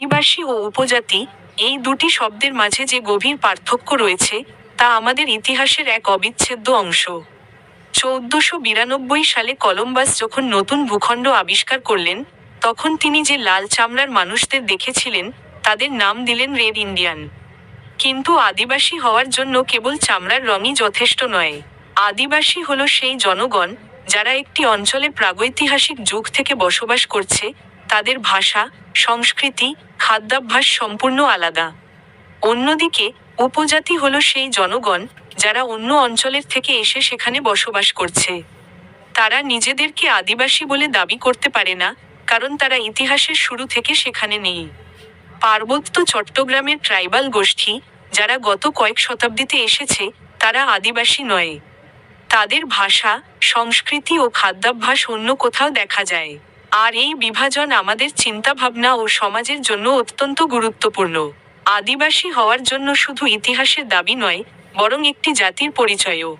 আদিবাসী ও উপজাতি, এই দুটি শব্দের মাঝে যে গভীর পার্থক্য রয়েছে, তা আমাদের ইতিহাসের এক অবিচ্ছেদ্য অংশ। চৌদ্দশো বিরানব্বই সালে কলম্বাস যখন নতুন ভূখণ্ড আবিষ্কার করলেন, তখন তিনি যে লাল চামড়ার মানুষদের দেখেছিলেন, তাদের নাম দিলেন রেড ইন্ডিয়ান। কিন্তু আদিবাসী হওয়ার জন্য কেবল চামড়ার রঙই যথেষ্ট নয়। আদিবাসী হলো সেই জনগণ যারা একটি অঞ্চলে প্রাগৈতিহাসিক যুগ থেকে বসবাস করছে, তাদের ভাষা, সংস্কৃতি, খাদ্যাভ্যাস সম্পূর্ণ আলাদা। অন্যদিকে, উপজাতি হল সেই জনগণ যারা অন্য অঞ্চলের থেকে এসে সেখানে বসবাস করছে। তারা নিজেদেরকে আদিবাসী বলে দাবি করতে পারে না, কারণ তারা ইতিহাসের শুরু থেকে সেখানে নেই। পার্বত্য চট্টগ্রামের ট্রাইবাল গোষ্ঠী, যারা গত কয়েক শতাব্দীতে এসেছে, তারা আদিবাসী নয়। তাদের ভাষা, সংস্কৃতি ও খাদ্যাভ্যাস অন্য কোথাও দেখা যায়। আর এই বিভাজন আমাদের চিন্তাভাবনা ও সমাজের জন্য অত্যন্ত গুরুত্বপূর্ণ। আদিবাসী হওয়ার জন্য শুধু ইতিহাসের দাবি নয়, বরং একটি জাতির পরিচয়ও।